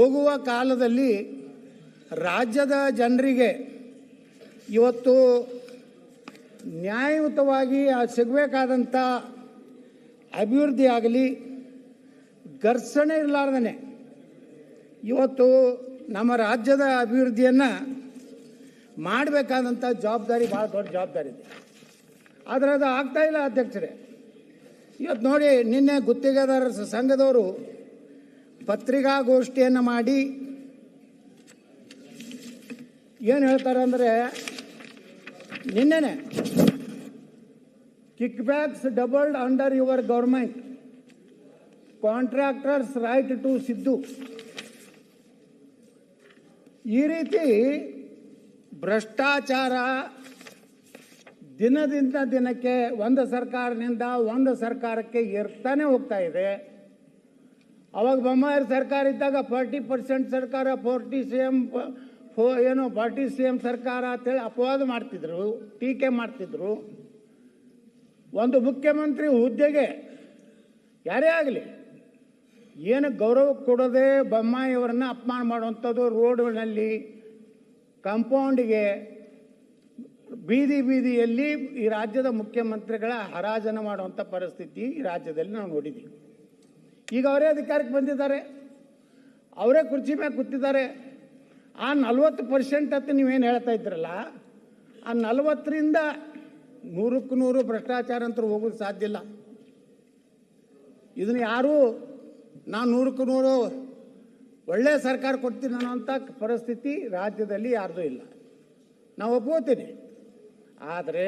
ಹೋಗುವ ಕಾಲದಲ್ಲಿ ರಾಜ್ಯದ ಜನರಿಗೆ ಇವತ್ತು ನ್ಯಾಯಯುತವಾಗಿ ಸಿಗಬೇಕಾದಂಥ ಅಭಿವೃದ್ಧಿ ಆಗಲಿ, ಘರ್ಷಣೆ ಇರಲಾರ್ದನೆ. ಇವತ್ತು ನಮ್ಮ ರಾಜ್ಯದ ಅಭಿವೃದ್ಧಿಯನ್ನು ಮಾಡಬೇಕಾದಂಥ ಜವಾಬ್ದಾರಿ ಭಾಳ ದೊಡ್ಡ ಜವಾಬ್ದಾರಿ ಇದೆ. ಆದರೆ ಅದು ಆಗ್ತಾ ಇಲ್ಲ ಅಧ್ಯಕ್ಷರೇ. ಇವತ್ತು ನೋಡಿ ನಿನ್ನೆ ಗುತ್ತಿಗೆದಾರರ ಸಂಘದವರು ಪತ್ರಿಕಾಗೋಷ್ಠಿಯನ್ನು ಮಾಡಿ ಏನು ಹೇಳ್ತಾರೆ ಅಂದರೆ ನಿನ್ನೆನೆ kickbacks doubled under your government contractors right to Siddu. ಈ ರೀತಿ ಭ್ರಷ್ಟಾಚಾರ ದಿನದಿಂದ ದಿನಕ್ಕೆ ಒಂದು ಸರ್ಕಾರದಿಂದ ಒಂದು ಸರ್ಕಾರಕ್ಕೆ ಏರ್ತಾನೆ ಹೋಗ್ತಾ ಇದೆ. ಅವಾಗ ಬೊಮ್ಮಾಯಿ ಸರ್ಕಾರ ಇದ್ದಾಗ ಫಾರ್ಟಿ ಪರ್ಸೆಂಟ್ ಸರ್ಕಾರ, ಫೋರ್ಟಿ ಸಿ ಎಂ ಫೋ, ಏನು ಫಾರ್ಟಿ ಸಿ ಎಂ ಸರ್ಕಾರ ಅಂತೇಳಿ ಅಪವಾದ ಮಾಡ್ತಿದ್ರು, ಟೀಕೆ ಮಾಡ್ತಿದ್ರು. ಒಂದು ಮುಖ್ಯಮಂತ್ರಿ ಹುದ್ದೆಗೆ ಯಾರೇ ಆಗಲಿ, ಏನು ಗೌರವ ಕೊಡದೆ ಬೊಮ್ಮಾಯಿಯವರನ್ನ ಅಪಮಾನ ಮಾಡುವಂಥದ್ದು ರೋಡ್ನಲ್ಲಿ ಕಾಂಪೌಂಡಿಗೆ, ಬೀದಿ ಬೀದಿಯಲ್ಲಿ ಈ ರಾಜ್ಯದ ಮುಖ್ಯಮಂತ್ರಿಗಳ ಹರಾಜನ ಮಾಡುವಂಥ ಪರಿಸ್ಥಿತಿ ಈ ರಾಜ್ಯದಲ್ಲಿ ನಾವು ನೋಡಿದ್ದೀವಿ. ಈಗ ಅವರೇ ಅಧಿಕಾರಕ್ಕೆ ಬಂದಿದ್ದಾರೆ. ಅವರೇ ಕುರ್ಚಿ ಮೇಲೆ ಕೂತಿದ್ದಾರೆ. ಆ ನಲ್ವತ್ತು ಪರ್ಸೆಂಟ್ ಅಂತ ನೀವೇನು ಹೇಳ್ತಾ ಇದ್ರಲ್ಲ, ಆ ನಲವತ್ತರಿಂದ ನೂರಕ್ಕೆ ನೂರು ಭ್ರಷ್ಟಾಚಾರ ಅಂತ ಹೋಗೋದು ಸಾಧ್ಯ ಇಲ್ಲ. ಇದನ್ನು ಯಾರೂ ನಾನು ನೂರಕ್ಕೆ ನೂರು ಒಳ್ಳೆಯ ಸರ್ಕಾರ ಕೊಡ್ತೀನಿ ಅನ್ನೋಂಥ ಪರಿಸ್ಥಿತಿ ರಾಜ್ಯದಲ್ಲಿ ಯಾರ್ದೂ ಇಲ್ಲ. ನಾವು ಒಪ್ಕೋತೀನಿ. ಆದರೆ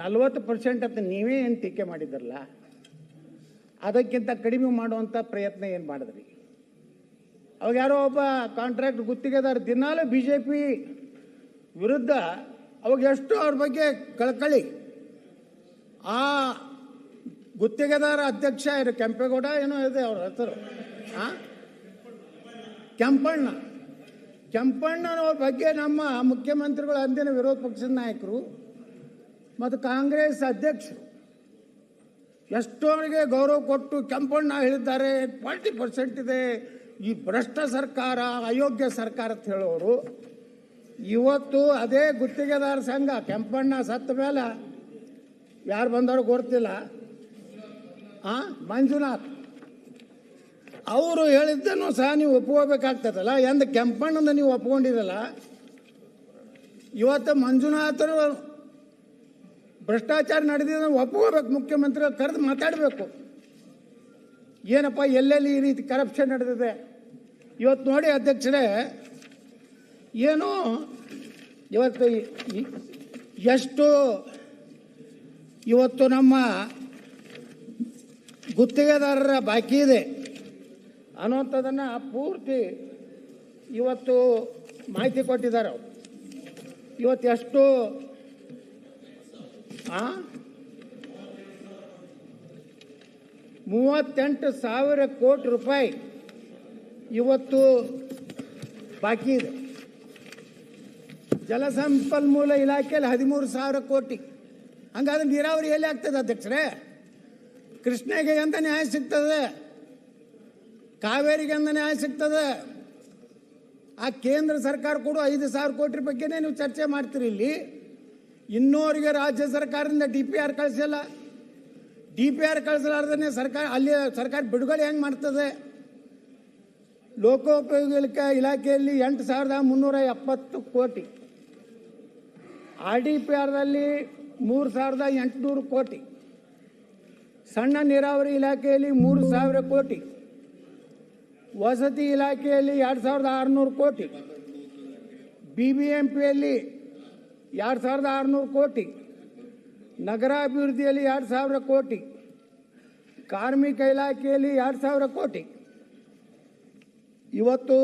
ನಲ್ವತ್ತು ಪರ್ಸೆಂಟ್ ಅಂತ ನೀವೇ ಏನು ಟೀಕೆ ಮಾಡಿದ್ರಲ್ಲ ಅದಕ್ಕಿಂತ ಕಡಿಮೆ ಮಾಡುವಂಥ ಪ್ರಯತ್ನ ಏನು ಮಾಡಿದ್ರಿ? ಅವಾಗ ಯಾರೋ ಒಬ್ಬ ಕಾಂಟ್ರಾಕ್ಟ್ ಗುತ್ತಿಗೆದಾರ ದಿನಾಲೂ ಬಿ ಜೆ ಪಿ ವಿರುದ್ಧ ಅವಾಗ ಎಷ್ಟು ಅವ್ರ ಬಗ್ಗೆ ಕಳ್ಕಳಿ. ಆ ಗುತ್ತಿಗೆದಾರ ಅಧ್ಯಕ್ಷ ಇರು ಕೆಂಪೇಗೌಡ ಏನೋ ಇದೆ ಅವ್ರ ಹೆಸರು? ಆ? ಕೆಂಪಣ್ಣ. ಕೆಂಪಣ್ಣನವ್ರ ಬಗ್ಗೆ ನಮ್ಮ ಮುಖ್ಯಮಂತ್ರಿಗಳು ಅಂದಿನ ವಿರೋಧ ಪಕ್ಷದ ನಾಯಕರು ಮತ್ತು ಕಾಂಗ್ರೆಸ್ ಅಧ್ಯಕ್ಷರು ಎಷ್ಟೋರಿಗೆ ಗೌರವ ಕೊಟ್ಟು ಕೆಂಪಣ್ಣ ಹೇಳಿದ್ದಾರೆ ಫಾರ್ಟಿ ಪರ್ಸೆಂಟ್ ಇದೆ. ಈ ಭ್ರಷ್ಟ ಸರ್ಕಾರ, ಅಯೋಗ್ಯ ಸರ್ಕಾರ ಅಂತ ಹೇಳೋರು, ಇವತ್ತು ಅದೇ ಗುತ್ತಿಗೆದಾರ ಸಂಘ, ಕೆಂಪಣ್ಣ ಸತ್ತ ಮೇಲೆ ಯಾರು ಬಂದವರು ಗೊತ್ತಿಲ್ಲ. ಆ, ಮಂಜುನಾಥ್. ಅವರು ಹೇಳಿದ್ದನ್ನು ಸಹ ನೀವು ಒಪ್ಕೋಬೇಕಾಗ್ತದಲ್ಲ, ಎಂದು ಕೆಂಪಣ್ಣನ ನೀವು ಒಪ್ಕೊಂಡಿರಲ್ಲ, ಇವತ್ತು ಮಂಜುನಾಥರು ಭ್ರಷ್ಟಾಚಾರ ನಡೆದಿದೆ ಒಪ್ಕೋಬೇಕು ಮುಖ್ಯಮಂತ್ರಿ ಕರೆದು ಮಾತಾಡಬೇಕು. ಏನಪ್ಪ, ಎಲ್ಲೆಲ್ಲಿ ಈ ರೀತಿ ಕರಪ್ಷನ್ ನಡೆದಿದೆ? ಇವತ್ತು ನೋಡಿ ಅಧ್ಯಕ್ಷರೇ, ಏನು ಇವತ್ತು ಎಷ್ಟು ಇವತ್ತು ನಮ್ಮ ಗುತ್ತಿಗೆದಾರರ ಬಾಕಿ ಇದೆ. ಅನ್ನೋಂಥದ್ದನ್ನು ಪೂರ್ತಿ ಇವತ್ತು ಮಾಹಿತಿ ಕೊಟ್ಟಿದ್ದಾರೆ ಇವತ್ತು ಎಷ್ಟು ಮೂವತ್ತೆಂಟು ಸಾವಿರ ಕೋಟಿ ರೂಪಾಯಿ ಇವತ್ತು ಬಾಕಿ ಇದೆ. ಜಲಸಂಪನ್ಮೂಲ ಇಲಾಖೆಯಲ್ಲಿ ಹದಿಮೂರು ಸಾವಿರ ಕೋಟಿ. ಹಂಗಾದ್ರೆ ನೀರಾವರಿ ಎಲ್ಲಿ ಆಗ್ತದೆ ಅಧ್ಯಕ್ಷರೇ? ಕೃಷ್ಣಗೆ ಎಂತ ನ್ಯಾಯ ಸಿಗ್ತದೆ? ಕಾವೇರಿಗೆ ಎಂತ ನ್ಯಾಯ ಸಿಗ್ತದೆ? ಆ ಕೇಂದ್ರ ಸರ್ಕಾರ ಕೂಡ ಐದು ಸಾವಿರ ಕೋಟಿ ಬಗ್ಗೆನೇ ನೀವು ಚರ್ಚೆ ಮಾಡ್ತೀರಿ ಇಲ್ಲಿ. ಇನ್ನೋರಿಗೆ ರಾಜ್ಯ ಸರ್ಕಾರದಿಂದ ಡಿ ಪಿ ಆರ್ ಕಳಿಸಿಲ್ಲ. ಡಿ ಪಿ ಆರ್ ಕಳಿಸಲಾರ್ದೇ ಸರ್ಕಾರ, ಅಲ್ಲಿ ಸರ್ಕಾರ ಬಿಡುಗಡೆ ಹೆಂಗೆ ಮಾಡ್ತದೆ? ಲೋಕೋಪಯೋಗಿ ಇಲಾಖೆಯಲ್ಲಿ ಎಂಟು ಸಾವಿರದ ಮುನ್ನೂರ ಎಪ್ಪತ್ತು ಕೋಟಿ. ಆರ್ ಡಿ ಪಿ ಆರ್ದಲ್ಲಿ ಮೂರು ಸಾವಿರದ ಎಂಟುನೂರು ಕೋಟಿ. ಸಣ್ಣ ನೀರಾವರಿ ಇಲಾಖೆಯಲ್ಲಿ ಮೂರು ಸಾವಿರ ಕೋಟಿ. ವಸತಿ ಇಲಾಖೆಯಲ್ಲಿ ಎರಡು ಸಾವಿರದ ಆರುನೂರು ಕೋಟಿ. ಬಿ ಬಿ ಎಂ ಪಿಯಲ್ಲಿ ಎರಡು ಸಾವಿರದ ಆರುನೂರು ಕೋಟಿ. ನಗರಾಭಿವೃದ್ಧಿಯಲ್ಲಿ ಎರಡು ಸಾವಿರ ಕೋಟಿ. ಕಾರ್ಮಿಕ ಇಲಾಖೆಯಲ್ಲಿ ಎರಡು ಸಾವಿರ ಕೋಟಿ. ಇವತ್ತು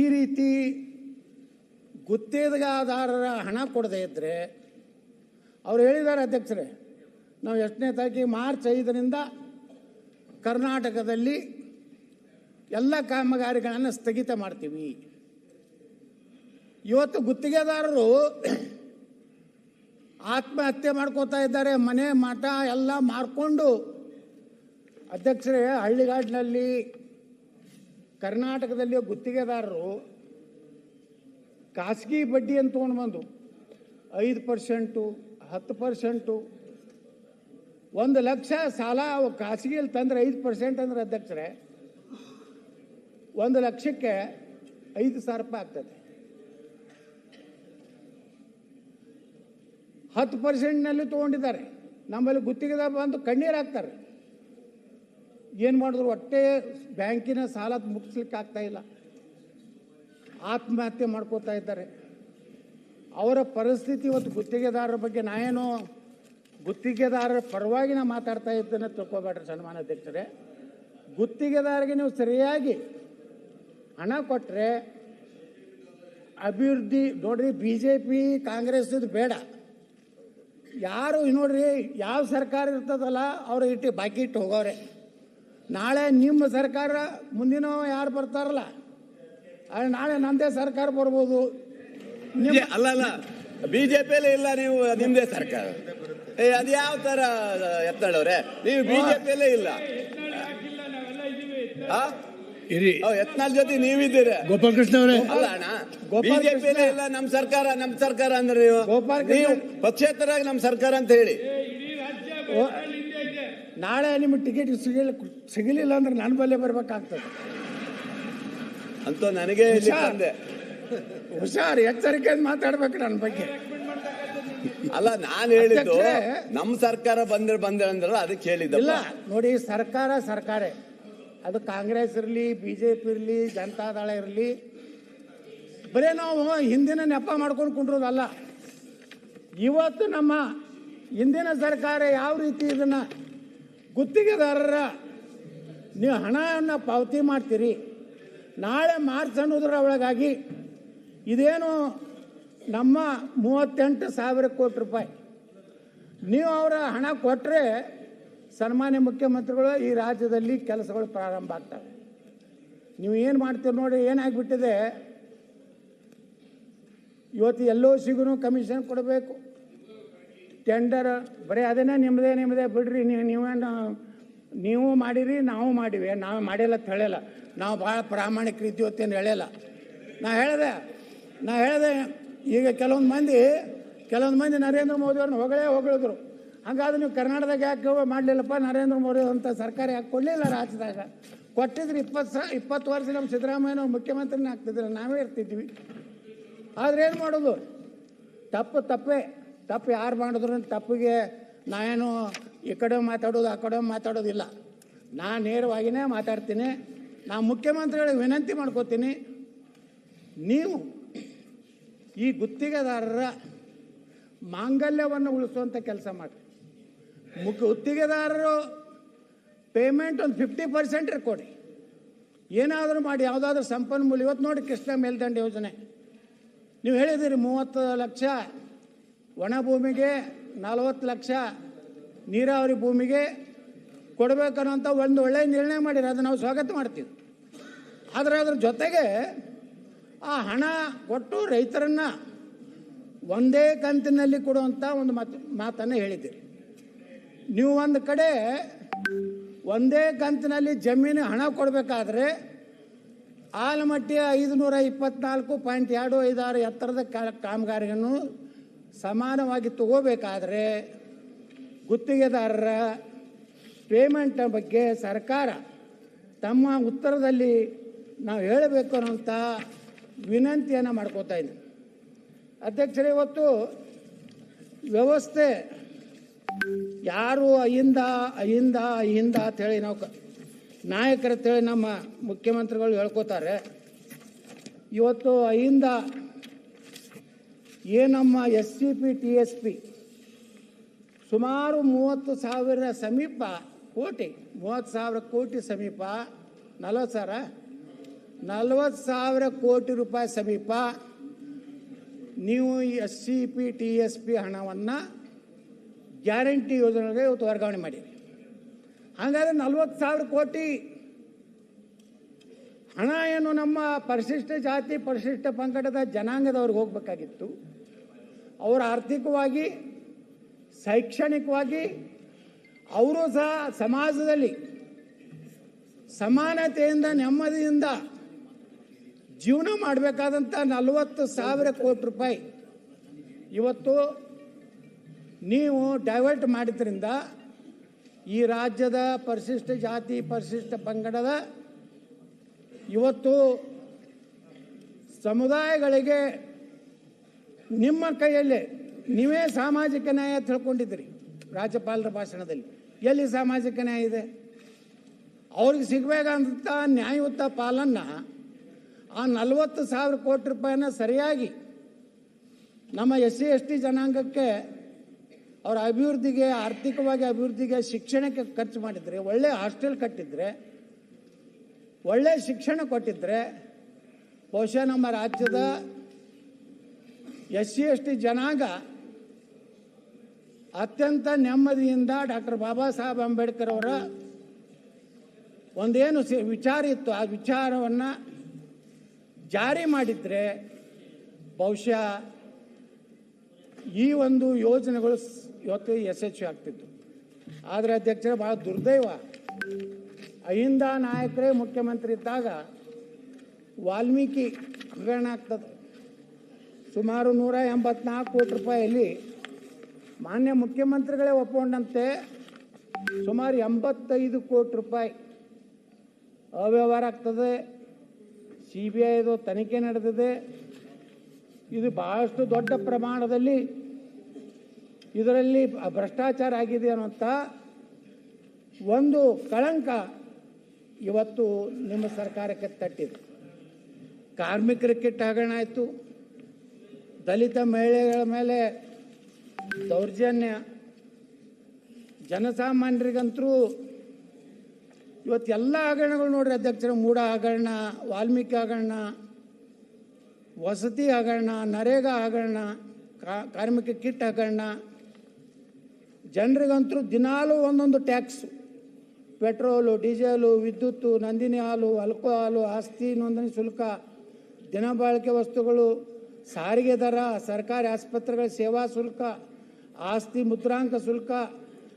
ಈ ರೀತಿ ಗುತ್ತೇದಾರರ ಹಣ ಕೊಡದೇ ಇದ್ದರೆ ಅವ್ರು ಹೇಳಿದ್ದಾರೆ ಅಧ್ಯಕ್ಷರೇ, ನಾವು ಎಷ್ಟನೇ ತಾರೀಕಿಗೆ ಮಾರ್ಚ್ ಐದರಿಂದ ಕರ್ನಾಟಕದಲ್ಲಿ ಎಲ್ಲ ಕಾಮಗಾರಿಗಳನ್ನು ಸ್ಥಗಿತ ಮಾಡ್ತೀವಿ. ಇವತ್ತು ಗುತ್ತಿಗೆದಾರರು ಆತ್ಮಹತ್ಯೆ ಮಾಡ್ಕೋತಾ ಇದ್ದಾರೆ, ಮನೆ ಮಠ ಎಲ್ಲ ಮಾರ್ಕೊಂಡು ಅಧ್ಯಕ್ಷರೇ, ಹಳ್ಳಿಗಾಡಿನಲ್ಲಿ ಕರ್ನಾಟಕದಲ್ಲಿ ಗುತ್ತಿಗೆದಾರರು ಖಾಸಗಿ ಬಡ್ಡಿ ಅಂತ ತೊಗೊಂಡು ಬಂದು ಐದು ಪರ್ಸೆಂಟು, ಹತ್ತು ಪರ್ಸೆಂಟು, ಒಂದು ಲಕ್ಷ ಸಾಲ ಖಾಸಗಿಯಲ್ಲಿ ತಂದ್ರೆ ಐದು ಪರ್ಸೆಂಟ್ ಅಂದ್ರೆ ಅಧ್ಯಕ್ಷರೇ, ಒಂದು ಲಕ್ಷಕ್ಕೆ ಐದು ಸಾವಿರ ರೂಪಾಯಿ ಆಗ್ತದೆ. ಹತ್ತು ಪರ್ಸೆಂಟ್ನಲ್ಲಿ ತೊಗೊಂಡಿದ್ದಾರೆ. ನಮ್ಮಲ್ಲಿ ಗುತ್ತಿಗೆದಾರ ಬಂದು ಕಣ್ಣೀರು ಹಾಕ್ತಾರೆ. ಏನು ಮಾಡಿದ್ರು? ಒಟ್ಟೆ ಬ್ಯಾಂಕಿನ ಸಾಲ ಮುಗಿಸ್ಲಿಕ್ಕೆ ಆಗ್ತಾ ಇಲ್ಲ. ಆತ್ಮಹತ್ಯೆ ಮಾಡ್ಕೋತಾ ಇದ್ದಾರೆ. ಅವರ ಪರಿಸ್ಥಿತಿ ಇವತ್ತು ಗುತ್ತಿಗೆದಾರರ ಬಗ್ಗೆ ನಾನೇನು ಗುತ್ತಿಗೆದಾರರ ಪರವಾಗಿ ನಾ ಮಾತಾಡ್ತಾ ಇದ್ದೇನೆ ತಿಳ್ಕೊಬೇಡ್ರಿ ಸನ್ಮಾನ ಅಧ್ಯಕ್ಷರೇ. ಗುತ್ತಿಗೆದಾರಿಗೆ ನೀವು ಸರಿಯಾಗಿ ಹಣ ಕೊಟ್ಟರೆ ಅಭಿವೃದ್ಧಿ, ನೋಡ್ರಿ ಬಿ ಜೆ ಪಿ ಕಾಂಗ್ರೆಸ್ ಬೇಡ. ಯಾರು ನೋಡ್ರಿ ಯಾವ ಸರ್ಕಾರ ಇರ್ತದಲ್ಲ ಅವ್ರು ಇಟ್ಟು ಬಾಕಿ ಇಟ್ಟು ಹೋಗೋರೆ ನಾಳೆ ನಿಮ್ಮ ಸರ್ಕಾರ ಮುಂದಿನ ಯಾರು ಬರ್ತಾರಲ್ಲ ಆದ್ರೆ ನಾಳೆ ನಮ್ಮದೇ ಸರ್ಕಾರ ಬರ್ಬೋದು. ಅಲ್ಲ ಅಲ್ಲ ಬಿಜೆಪಿಯಲ್ಲಿ ಇಲ್ಲ ನೀವು ನಿಮ್ದೇ ಸರ್ಕಾರ. ಏ ಅದು ಯಾವ ಥರ ಎತ್ತಳವ್ರೆ? ನೀವು ಬಿಜೆಪಿಯಲ್ಲೇ ಇಲ್ಲ. ಆ? ಇರಿ ಓ, ಯತ್ನಾಳ್ ಜೊತೆ ನೀವಿದ್ದೀರಾ ಗೋಪಾಲಕೃಷ್ಣ ಅವರೇ ಅಲ್ಲ ಅಣ್ಣ ಕೃಷ್ಣ. ಇಲ್ಲ ನಮ್ ಸರ್ಕಾರ ನಮ್ ಸರ್ಕಾರ ಅಂದ್ರೆ ನೀವು ಗೋಪಾಲ್ ಕೃಷ್ಣ. ನೀವು ಪಕ್ಷೇತರಾಗಿ ನಮ್ ಸರ್ಕಾರ ಅಂತ ಹೇಳಿ ಓ, ನಾಳೆ ನಿಮ್ಮ ಟಿಕೆಟ್ ಸಿಗಲಿಲ್ಲ ಸಿಗಲಿಲ್ಲ ಅಂದ್ರೆ ನನ್ನ ಬಲ್ಲೇ ಬರ್ಬೇಕಾಗ್ತದೆ ಅಂತ ನನಗೆ ಇಲ್ಲಿ ಹುಷಾರ್. ಬಂದೆ ಹುಷಾರ್ ಎಚ್ಚರಿಕೆ ಮಾತಾಡ್ಬೇಕು ನನ್ನ ಬಗ್ಗೆ ಅಲ್ಲ ನಾನ್ ಹೇಳಿದ್ದು ಅಧ್ಯಕ್ಷರೇ. ನಮ್ ಸರ್ಕಾರ ಬಂದ್ರೆ ಬಂದ್ರೆ ಅಂದ್ರಲ್ಲ ಅದಕ್ಕೆ ಹೇಳಿದ್ದಲ್ಲ ಇಲ್ಲ ನೋಡಿ ಸರ್ಕಾರ ಸರ್ಕಾರ ಅದು ಕಾಂಗ್ರೆಸ್ ಇರಲಿ ಬಿ ಜೆ ಪಿ ಇರಲಿ, ಜನತಾದಳ ಇರಲಿ. ಬರೀ ನಾವು ಹಿಂದಿನ ನೆಪ ಮಾಡ್ಕೊಂಡು ಕುಂಡ್ರೋದಲ್ಲ. ಇವತ್ತು ನಮ್ಮ ಹಿಂದಿನ ಸರ್ಕಾರ ಯಾವ ರೀತಿ ಇದನ್ನು ಗುತ್ತಿಗೆದಾರರ ನೀವು ಹಣವನ್ನು ಪಾವತಿ ಮಾಡ್ತೀರಿ, ನಾಳೆ ಮಾರ್ಚ್ ಅನ್ನೋದ್ರ ಒಳಗಾಗಿ ಇದೇನು ನಮ್ಮ ಮೂವತ್ತೆಂಟು ಸಾವಿರ ಕೋಟಿ ರೂಪಾಯಿ. ನೀವು ಅವರ ಹಣ ಕೊಟ್ಟರೆ ಸನ್ಮಾನ್ಯ ಮುಖ್ಯಮಂತ್ರಿಗಳು ಈ ರಾಜ್ಯದಲ್ಲಿ ಕೆಲಸಗಳು ಪ್ರಾರಂಭ ಆಗ್ತವೆ. ನೀವು ಏನು ಮಾಡ್ತೀರಿ ನೋಡಿ, ಏನಾಗ್ಬಿಟ್ಟಿದೆ? ಇವತ್ತು ಎಲ್ಲೋ ಸಿಗೂ ಕಮಿಷನ್ ಕೊಡಬೇಕು. ಟೆಂಡರ್, ಬರೀ ಅದನ್ನೇ ನಿಮ್ಮದೇ ನಿಮ್ಮದೇ ಬಿಡ್ರಿ. ನೀವು ನೀವೇನು, ನೀವು ಮಾಡಿರಿ, ನಾವು ಮಾಡಿವಿ. ನಾವು ಮಾಡಿಲ್ಲ ಅಂತ ಹೇಳಲ್ಲ. ನಾವು ಭಾಳ ಪ್ರಾಮಾಣಿಕ ರೀತಿ ಅಂತ ಹೇಳಲ್ಲ. ನಾ ಹೇಳಿದೆ ನಾ ಹೇಳಿದೆ, ಈಗ ಕೆಲವೊಂದು ಮಂದಿ ಕೆಲವೊಂದು ಮಂದಿ ನರೇಂದ್ರ ಮೋದಿ ಅವ್ರನ್ನ ಹೊಗಳೇ ಹೊಗಳಿದ್ರು. ಹಂಗಾದ್ರೆ ನೀವು ಕರ್ನಾಟಕದಾಗ ಯಾಕೆ ಮಾಡಲಿಲ್ಲಪ್ಪ? ನರೇಂದ್ರ ಮೋದಿ ಅಂತ ಸರ್ಕಾರ ಯಾಕೆ ಕೊಡಲಿಲ್ಲ ರಾಜ್ಯದಾಗ? ಕೊಟ್ಟಿದ್ರೆ ಇಪ್ಪತ್ತು ಇಪ್ಪತ್ತು ವರ್ಷ ನಮ್ಮ ಸಿದ್ದರಾಮಯ್ಯನವ್ರು ಮುಖ್ಯಮಂತ್ರಿನೇ ಆಗ್ತಿದ್ರು, ನಾವೇ ಇರ್ತಿದ್ವಿ. ಆದ್ರೆ ಏನು ಮಾಡೋದು? ತಪ್ಪು ತಪ್ಪೇ. ತಪ್ಪು ಯಾರು ಮಾಡಿದ್ರು ತಪ್ಪಿಗೆ ನಾನೇನು ಈ ಕಡೆ ಮಾತಾಡೋದು, ಆ ಕಡೆ ಮಾತಾಡೋದಿಲ್ಲ. ನಾನು ನೇರವಾಗಿಯೇ ಮಾತಾಡ್ತೀನಿ. ನಾ ಮುಖ್ಯಮಂತ್ರಿಗಳಿಗೆ ವಿನಂತಿ ಮಾಡ್ಕೋತೀನಿ. ನೀವು ಈ ಗುತ್ತಿಗೆದಾರರ ಮಾಂಗಲ್ಯವನ್ನು ಉಳಿಸುವಂಥ ಕೆಲಸ ಮಾಡಿ. ಮುಖ್ಯ ಗುತ್ತಿಗೆದಾರರು ಪೇಮೆಂಟ್ ಒಂದು ಫಿಫ್ಟಿ ಪರ್ಸೆಂಟ್ ಕೊಡಿ. ಏನಾದರೂ ಮಾಡಿ, ಯಾವುದಾದ್ರೂ ಸಂಪನ್ಮೂಲ. ಇವತ್ತು ನೋಡಿ ಕೃಷ್ಣ ಮೇಲ್ದಂಡ ಯೋಜನೆ. ನೀವು ಹೇಳಿದ್ದೀರಿ ಮೂವತ್ತು ಲಕ್ಷ ಒಣ ಭೂಮಿಗೆ, ನಲವತ್ತು ಲಕ್ಷ ನೀರಾವರಿ ಭೂಮಿಗೆ ಕೊಡಬೇಕನ್ನೋಂಥ ಒಂದು ಒಳ್ಳೆಯ ನಿರ್ಣಯ ಮಾಡಿರಿ. ಅದನ್ನು ನಾವು ಸ್ವಾಗತ ಮಾಡ್ತೀವಿ. ಆದರೆ ಅದ್ರ ಜೊತೆಗೆ ಆ ಹಣ ಕೊಟ್ಟು ರೈತರನ್ನು ಒಂದೇ ಕಂತಿನಲ್ಲಿ ಕೊಡುವಂಥ ಒಂದು ಮಾತು ಮಾತನ್ನು ಹೇಳಿದ್ದೀರಿ ನೀವು ಒಂದು ಕಡೆ ಒಂದೇ ಕಂತಿನಲ್ಲಿ ಜಮೀನು ಹಣ ಕೊಡಬೇಕಾದ್ರೆ ಆಲಮಟ್ಟಿಯ ಐದುನೂರ ಇಪ್ಪತ್ನಾಲ್ಕು ಪಾಯಿಂಟ್ ಎರಡು ಐದಾರು ಎತ್ತರದ ಕಾಮಗಾರಿಯನ್ನು ಸಮಾನವಾಗಿ ತಗೋಬೇಕಾದ್ರೆ ಗುತ್ತಿಗೆದಾರರ ಪೇಮೆಂಟ್ ಬಗ್ಗೆ ಸರ್ಕಾರ ತಮ್ಮ ಉತ್ತರದಲ್ಲಿ ನಾವು ಹೇಳಬೇಕು ಅನ್ನೋಂಥ ವಿನಂತಿಯನ್ನು ಮಾಡ್ಕೋತಾ ಇದ್ದೀನಿ. ಅಧ್ಯಕ್ಷರೇ, ಇವತ್ತು ವ್ಯವಸ್ಥೆ ಯಾರು ಅಹಿಂದ ಅಹಿಂದ ಅಹಿಂದ ಅಂತೇಳಿ ನಾವು ಹೇಳಿ ನಮ್ಮ ಮುಖ್ಯಮಂತ್ರಿಗಳು ಹೇಳ್ಕೊತಾರೆ. ಇವತ್ತು ಅಹಿಂದ ಏನಮ್ಮ S C P T S P ಸುಮಾರು ಮೂವತ್ತು ಸಾವಿರ ಸಮೀಪ, ಕೋಟಿ, ಮೂವತ್ತು ಸಾವಿರ ಕೋಟಿ ಸಮೀಪ, ನಲವತ್ತು ಸಾವಿರ ನಲವತ್ತು ಸಾವಿರ ಕೋಟಿ ರೂಪಾಯಿ ಸಮೀಪ, ನೀವು S C P T S P ಹಣವನ್ನು ಗ್ಯಾರಂಟಿ ಯೋಜನೆಗೆ ಇವತ್ತು ವರ್ಗಾವಣೆ ಮಾಡಿದೆ ಹಾಗಾದ್ರೆ ನಲ್ವತ್ತು ಸಾವಿರ ಕೋಟಿ ಹಣ ಏನು ನಮ್ಮ ಪರಿಶಿಷ್ಟ ಜಾತಿ, ಪರಿಶಿಷ್ಟ ಪಂಗಡದ ಜನಾಂಗದವ್ರಿಗೆ ಹೋಗಬೇಕಾಗಿತ್ತು. ಅವರ ಆರ್ಥಿಕವಾಗಿ, ಶೈಕ್ಷಣಿಕವಾಗಿ, ಅವರು ಸಹ ಸಮಾಜದಲ್ಲಿ ಸಮಾನತೆಯಿಂದ, ನೆಮ್ಮದಿಯಿಂದ ಜೀವನ ಮಾಡಬೇಕಾದಂಥ ನಲವತ್ತು ಸಾವಿರ ಕೋಟಿ ರೂಪಾಯಿ ಇವತ್ತು ನೀವು ಡೈವರ್ಟ್ ಮಾಡಿದ್ರಿಂದ ಈ ರಾಜ್ಯದ ಪರಿಶಿಷ್ಟ ಜಾತಿ, ಪರಿಶಿಷ್ಟ ಪಂಗಡದ ಇವತ್ತು ಸಮುದಾಯಗಳಿಗೆ ನಿಮ್ಮ ಕೈಯಲ್ಲಿ ನೀವೇ ಸಾಮಾಜಿಕ ನ್ಯಾಯ ತಿಳ್ಕೊಂಡಿದ್ದೀರಿ ರಾಜ್ಯಪಾಲರ ಭಾಷಣದಲ್ಲಿ. ಎಲ್ಲಿ ಸಾಮಾಜಿಕ ನ್ಯಾಯ ಇದೆ? ಅವ್ರಿಗೆ ಸಿಗಬೇಕಾದಂಥ ನ್ಯಾಯಯುತ ಪಾಲನ್ನು ಆ ನಲವತ್ತು ಸಾವಿರ ಕೋಟಿ ರೂಪಾಯಿನ ಸರಿಯಾಗಿ ನಮ್ಮ ಎಸ್ ಸಿ, ಎಸ್ ಟಿ ಜನಾಂಗಕ್ಕೆ ಅವರ ಅಭಿವೃದ್ಧಿಗೆ, ಆರ್ಥಿಕವಾಗಿ ಅಭಿವೃದ್ಧಿಗೆ ಶಿಕ್ಷಣಕ್ಕೆ ಖರ್ಚು ಮಾಡಿದರೆ, ಒಳ್ಳೆ ಹಾಸ್ಟೆಲ್ ಕಟ್ಟಿದ್ರೆ, ಒಳ್ಳೆ ಶಿಕ್ಷಣ ಕೊಟ್ಟಿದ್ರೆ, ಬಹುಶಃ ನಮ್ಮ ರಾಜ್ಯದ ಎಸ್ ಸಿ ಎಸ್ ಜನಾಂಗ ಅತ್ಯಂತ ನೆಮ್ಮದಿಯಿಂದ ಡಾಕ್ಟರ್ ಬಾಬಾ ಸಾಹೇಬ್ ಅಂಬೇಡ್ಕರ್ ಅವರ ಒಂದೇನು ವಿಚಾರ ಇತ್ತು, ಆ ವಿಚಾರವನ್ನು ಜಾರಿ ಮಾಡಿದರೆ, ಬಹುಶಃ ಈ ಒಂದು ಯೋಜನೆಗಳು ಇವತ್ತು ಯಶಸ್ವಿ ಆಗ್ತಿತ್ತು. ಆದರೆ ಅಧ್ಯಕ್ಷರೇ ಭಾಳ ದುರ್ದೈವ. ಅಹಿಂದ ನಾಯಕರೇ, ಮುಖ್ಯಮಂತ್ರಿ ಇದ್ದಾಗ ವಾಲ್ಮೀಕಿ ಹಗರಣ ಆಗ್ತದೆ. ಸುಮಾರು ನೂರ ಎಂಬತ್ನಾಲ್ಕು ಕೋಟಿ ರೂಪಾಯಿಯಲ್ಲಿ ಮಾನ್ಯ ಮುಖ್ಯಮಂತ್ರಿಗಳೇ ಒಪ್ಪಿಕೊಂಡಂತೆ ಸುಮಾರು ಎಂಬತ್ತೈದು ಕೋಟಿ ರೂಪಾಯಿ ಅವ್ಯವಹಾರ ಆಗ್ತದೆ. ಸಿ ಬಿ ಐದು ತನಿಖೆ ನಡೆದಿದೆ. ಇದು ಬಹಳಷ್ಟು ದೊಡ್ಡ ಪ್ರಮಾಣದಲ್ಲಿ ಇದರಲ್ಲಿ ಭ್ರಷ್ಟಾಚಾರ ಆಗಿದೆ ಅನ್ನುವಂಥ ಒಂದು ಕಳಂಕ ಇವತ್ತು ನಿಮ್ಮ ಸರ್ಕಾರಕ್ಕೆ ತಟ್ಟಿದೆ. ಕಾರ್ಮಿಕರ ಕೆಟ್ಟ ಹಗರಣ ಆಯಿತು. ದಲಿತ ಮಹಿಳೆಗಳ ಮೇಲೆ ದೌರ್ಜನ್ಯ. ಜನಸಾಮಾನ್ಯರಿಗಂತರೂ ಇವತ್ತು ಎಲ್ಲ ಹಗರಣಗಳು ನೋಡ್ರಿ ಅಧ್ಯಕ್ಷರ ಮೂಡ ಹಗರಣ, ವಾಲ್ಮೀಕಿ ಹಗರಣ ವಸತಿ ಹಗರಣ, ನರೇಗಾ ಹಗರಣ ಕಾರ್ಮಿಕ ಕಿಟ್ ಹಗರಣ. ಜನರಿಗಂತರೂ ದಿನಾಲೂ ಒಂದೊಂದು ಟ್ಯಾಕ್ಸು. ಪೆಟ್ರೋಲು, ಡೀಸೆಲು, ವಿದ್ಯುತ್ತು, ನಂದಿನಿ ಹಾಲು ಆಲ್ಕೋಹಾಲು ಆಸ್ತಿ ನೋಂದಣಿ ಶುಲ್ಕ ದಿನಬಳಕೆ ವಸ್ತುಗಳು, ಸಾರಿಗೆ ದರ, ಸರ್ಕಾರಿ ಆಸ್ಪತ್ರೆಗಳ ಸೇವಾ ಶುಲ್ಕ, ಆಸ್ತಿ ಮುದ್ರಾಂಕ ಶುಲ್ಕ,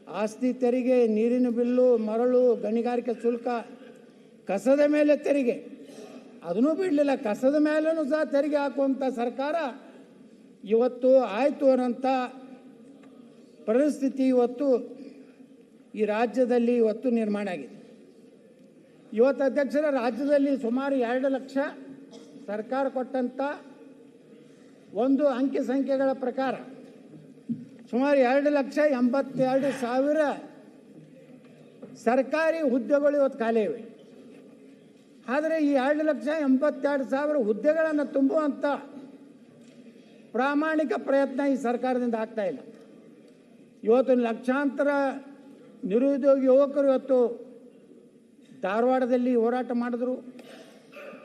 ಆಸ್ತಿ ತೆರಿಗೆ, ನೀರಿನ ಬಿಲ್ಲು, ಮರಳು, ಗಣಿಗಾರಿಕೆ ಶುಲ್ಕ, ಕಸದ ಮೇಲೆ ತೆರಿಗೆ. ಅದನ್ನೂ ಬಿಡಲಿಲ್ಲ. ಕಸದ ಮೇಲೂ ಸಹ ತೆರಿಗೆ ಹಾಕುವಂಥ ಸರ್ಕಾರ ಇವತ್ತು ಆಯಿತು ಅನ್ನೋಂಥ ಪರಿಸ್ಥಿತಿ ಇವತ್ತು ಈ ರಾಜ್ಯದಲ್ಲಿ ಇವತ್ತು ನಿರ್ಮಾಣ ಆಗಿದೆ. ಇವತ್ತು ಅಧ್ಯಕ್ಷರ, ರಾಜ್ಯದಲ್ಲಿ ಸುಮಾರು ಎರಡು ಲಕ್ಷ ಸರ್ಕಾರ ಕೊಟ್ಟಂಥ ಒಂದು ಅಂಕಿ ಸಂಖ್ಯೆಗಳ ಪ್ರಕಾರ ಸುಮಾರು ಎರಡು ಲಕ್ಷ ಎಂಬತ್ತೆರಡು ಸಾವಿರ ಸರ್ಕಾರಿ ಹುದ್ದೆಗಳು ಇವತ್ತು ಖಾಲಿ ಇವೆ. ಆದರೆ ಈ ಎರಡು ಲಕ್ಷ ಎಂಬತ್ತೆರಡು ಸಾವಿರ ಹುದ್ದೆಗಳನ್ನು ತುಂಬುವಂಥ ಪ್ರಾಮಾಣಿಕ ಪ್ರಯತ್ನ ಈ ಸರ್ಕಾರದಿಂದ ಆಗ್ತಾ ಇಲ್ಲ. ಇವತ್ತು ಲಕ್ಷಾಂತರ ನಿರುದ್ಯೋಗಿ ಯುವಕರು ಇವತ್ತು ಧಾರವಾಡದಲ್ಲಿ ಹೋರಾಟ ಮಾಡಿದ್ರು.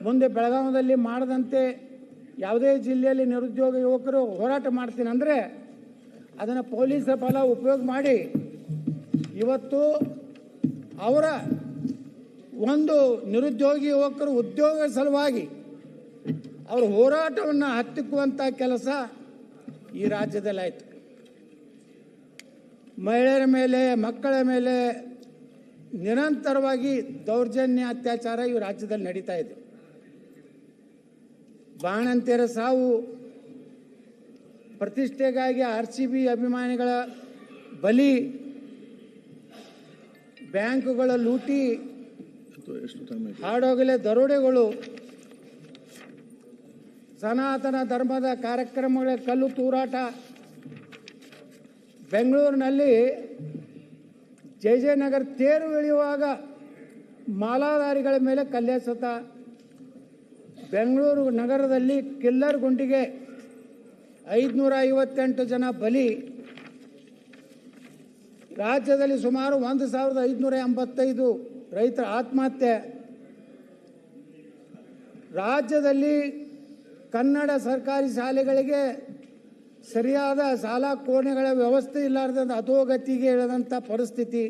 ಮುಂದೆ ಬೆಳಗಾವದಲ್ಲಿ ಮಾಡದಂತೆ ಯಾವುದೇ ಜಿಲ್ಲೆಯಲ್ಲಿ ನಿರುದ್ಯೋಗ ಯುವಕರು ಹೋರಾಟ ಮಾಡ್ತೀನಿ ಅಂದರೆ ಅದನ್ನು ಪೊಲೀಸರ ಫಲ ಉಪಯೋಗ ಮಾಡಿ ಇವತ್ತು ಅವರ ಒಂದು ನಿರುದ್ಯೋಗಿ ಯುವಕರು ಉದ್ಯೋಗ ಸಲುವಾಗಿ ಅವರ ಹೋರಾಟವನ್ನು ಹತ್ತಿಕ್ಕುವಂಥ ಕೆಲಸ ಈ ರಾಜ್ಯದಲ್ಲಿ ಆಯಿತು ಮಹಿಳೆಯರ ಮೇಲೆ, ಮಕ್ಕಳ ಮೇಲೆ ನಿರಂತರವಾಗಿ ದೌರ್ಜನ್ಯ ಅತ್ಯಾಚಾರ ಈ ರಾಜ್ಯದಲ್ಲಿ ನಡೀತಾ ಇದೆ. ಬಾಣಂತಿಯರ ಸಾವು, ಪ್ರತಿಷ್ಠೆಗಾಗಿ ಆರ್ ಸಿ ಬಿ ಅಭಿಮಾನಿಗಳ ಬಲಿ, ಬ್ಯಾಂಕುಗಳ ಲೂಟಿ ಹಾಡೋಗಲೆ ದರೋಡೆಗಳು. ಸನಾತನ ಧರ್ಮದ ಕಾರ್ಯಕ್ರಮಗಳ ಕಲ್ಲು ತೂರಾಟ. ಬೆಂಗಳೂರಿನಲ್ಲಿ ಜೆ ಜೆ ನಗರ್ ತೇರು ಇಳಿಯುವಾಗ ಮಾಲಾಧಾರಿಗಳ ಮೇಲೆ ಕಲ್ಲೆಸತ ಬೆಂಗಳೂರು ನಗರದಲ್ಲಿ ಕಿಲ್ಲರ್ ಗುಂಡಿಗೆ ಐದುನೂರ ಐವತ್ತೆಂಟು ಜನ ಬಲಿ. ರಾಜ್ಯದಲ್ಲಿ ಸುಮಾರು ಒಂದು ಸಾವಿರದ ಐದುನೂರ ಎಂಬತ್ತೈದು ರೈತರ ಆತ್ಮಹತ್ಯೆ. ರಾಜ್ಯದಲ್ಲಿ ಕನ್ನಡ ಸರ್ಕಾರಿ ಶಾಲೆಗಳಿಗೆ ಸರಿಯಾದ ಸಾಲ ಕೋಣೆಗಳ ವ್ಯವಸ್ಥೆ ಇಲ್ಲಾರ್ದಂಥ ಅಧೋಗತಿಗೆ ಇಳಿದಂಥ ಪರಿಸ್ಥಿತಿ.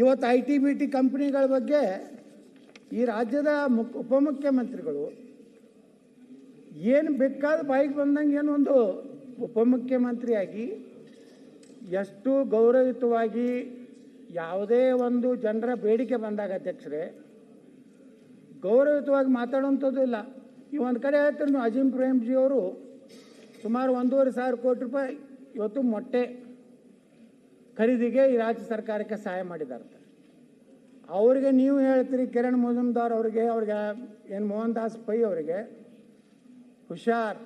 ಇವತ್ತು ಐ ಟಿ ಬಿ ಟಿ ಕಂಪ್ನಿಗಳ ಬಗ್ಗೆ ಈ ರಾಜ್ಯದ ಮುಖ್ ಉಪಮುಖ್ಯಮಂತ್ರಿಗಳು ಏನು ಬೇಕಾದ ಬಾಯಿಗೆ ಬಂದಂಗೆ ಏನೋ ಒಂದು ಉಪಮುಖ್ಯಮಂತ್ರಿಯಾಗಿ ಎಷ್ಟು ಗೌರವಯುತವಾಗಿ ಯಾವುದೇ ಒಂದು ಜನರ ಬೇಡಿಕೆ ಬಂದಾಗ ಅಧ್ಯಕ್ಷರೇ, ಗೌರವಯುತವಾಗಿ ಮಾತಾಡುವಂಥದ್ದು ಇಲ್ಲ. ಈ ಒಂದು ಕಡೆ ಹೇಳ್ತಾರೆ ಅಜಿಂ ಅಜೀಂ ಪ್ರೇಮ್ಜಿ ಅವರು ಸುಮಾರು ಒಂದೂವರೆ ಸಾವಿರ ಕೋಟಿ ರೂಪಾಯಿ ಇವತ್ತು ಮೊಟ್ಟೆ ಖರೀದಿಗೆ ಈ ರಾಜ್ಯ ಸರ್ಕಾರಕ್ಕೆ ಸಹಾಯ ಮಾಡಿದ್ದಾರೆ. ಅವರಿಗೆ ನೀವು ಹೇಳ್ತೀರಿ, ಕಿರಣ್ ಮುಜುಮ್ದಾರ್ ಅವರಿಗೆ, ಅವ್ರಿಗೆ ಏನು ಮೋಹನ್ ದಾಸ್ ಪೈ ಅವರಿಗೆ ಹುಷಾರ್